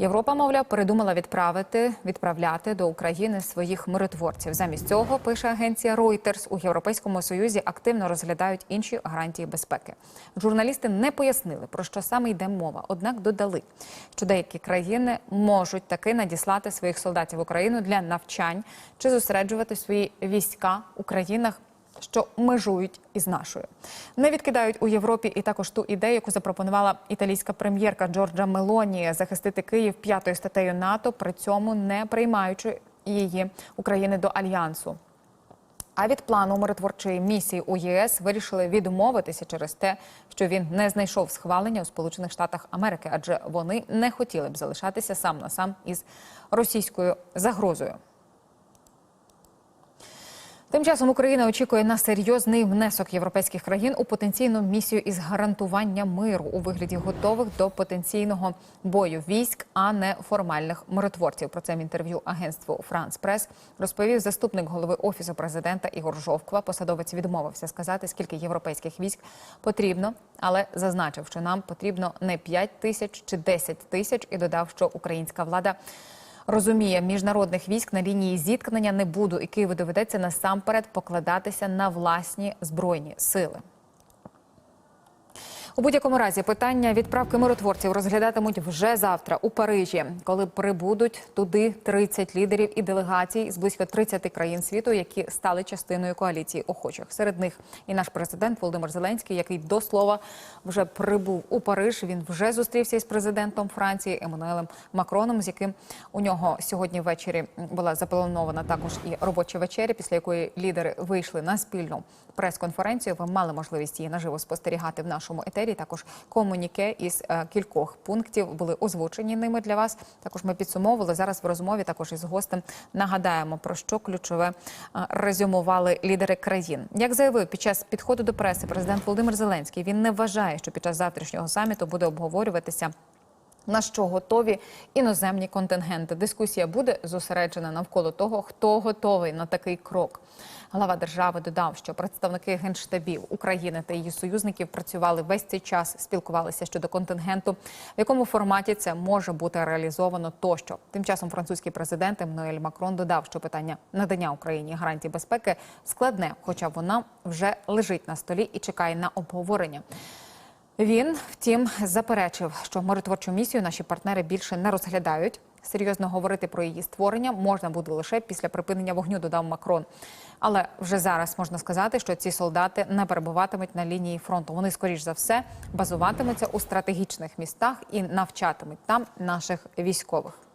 Європа, мовляв, передумала відправити відправляти до України своїх миротворців. Замість цього пише агенція Reuters, у Європейському Союзі активно розглядають інші гарантії безпеки. Журналісти не пояснили про що саме йде мова, однак додали, що деякі країни можуть таки надіслати своїх солдатів в Україну для навчань чи зосереджувати свої війська у країнах що межують із нашою. Не відкидають у Європі і також ту ідею, яку запропонувала італійська прем'єрка Джорджа Мелоні захистити Київ п'ятою статтею НАТО, при цьому не приймаючи її України до альянсу. А від плану миротворчої місії у ЄС вирішили відмовитися через те, що він не знайшов схвалення у Сполучених Штатах Америки, адже вони не хотіли б залишатися сам на сам із російською загрозою. Тим часом Україна очікує на серйозний внесок європейських країн у потенційну місію із гарантування миру у вигляді готових до потенційного бою військ, а не формальних миротворців. Про це в інтерв'ю агентству Франс Прес розповів заступник голови офісу президента Ігор Жовква. Посадовець відмовився сказати, скільки європейських військ потрібно, але зазначив, що нам потрібно не 5 тисяч чи 10 тисяч, і додав, що українська влада розуміє, міжнародних військ на лінії зіткнення не буду, і Києву доведеться насамперед покладатися на власні збройні сили. У будь-якому разі питання відправки миротворців розглядатимуть вже завтра у Парижі, коли прибудуть туди 30 лідерів і делегацій з близько 30 країн світу, які стали частиною коаліції охочих. Серед них і наш президент Володимир Зеленський, який до слова вже прибув у Париж. Він вже зустрівся із президентом Франції Еммануелем Макроном, з яким у нього сьогодні ввечері була запланована також і робоча вечеря, після якої лідери вийшли на спільну прес-конференцію. Ви мали можливість її наживо спостерігати в нашому етері. Також комуніке із е, кількох пунктів були озвучені ними для вас. Також ми підсумовували зараз в розмові. Також із гостем нагадаємо про що ключове е, резюмували лідери країн. Як заявив під час підходу до преси президент Володимир Зеленський, він не вважає, що під час завтрашнього саміту буде обговорюватися. На що готові іноземні контингенти? Дискусія буде зосереджена навколо того, хто готовий на такий крок. Глава держави додав, що представники генштабів України та її союзників працювали весь цей час, спілкувалися щодо контингенту, в якому форматі це може бути реалізовано. Тощо тим часом французький президент Еммануель Макрон додав, що питання надання Україні гарантій безпеки складне, хоча вона вже лежить на столі і чекає на обговорення. Він, втім, заперечив, що миротворчу місію наші партнери більше не розглядають. Серйозно говорити про її створення можна буде лише після припинення вогню, додав Макрон. Але вже зараз можна сказати, що ці солдати не перебуватимуть на лінії фронту. Вони, скоріш за все, базуватимуться у стратегічних містах і навчатимуть там наших військових.